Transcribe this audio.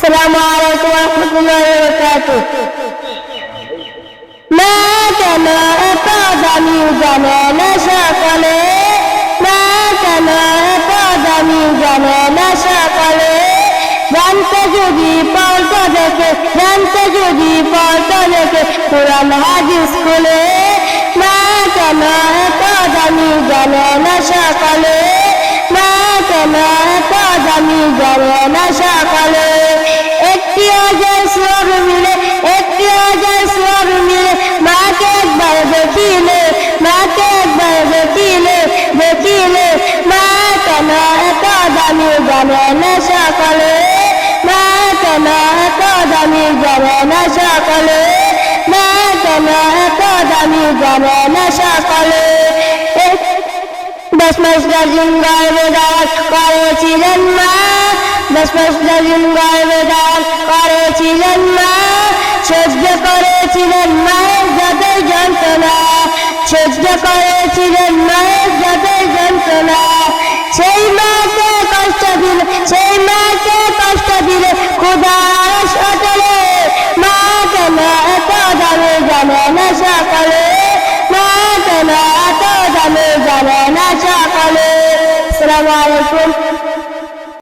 السلام عليكم ورحمة الله وبركاته মা কেন এত দামি জানে না সকলে মা কেন এত দামি জানে না সকলে জানতে যদি পল্ট দেখে জানতে যদি পল্ট দেখে কোরআন হাদিস খুলে মা কেন এত দামি জানে না সকলে মা কেন এত দামি জানে না সকলে জানে না সকলে মা কেন এত দামি না সকলে মা কেন এত দামি না সকলে। দশ মাস গর্বে দাঁড় করেছিলেন মা, দশ মাস গর্বে দাঁড় করেছিলেন মা, সহ্য করেছিলেন মায়ের যন্ত্রণা, সহ্য করেছিলেন মায়ের খুদার সটলে মা কেন এত দামে জানে না সকালে। মা কেন এত দামে জানে না সকালে। আসসালামু আলাইকুম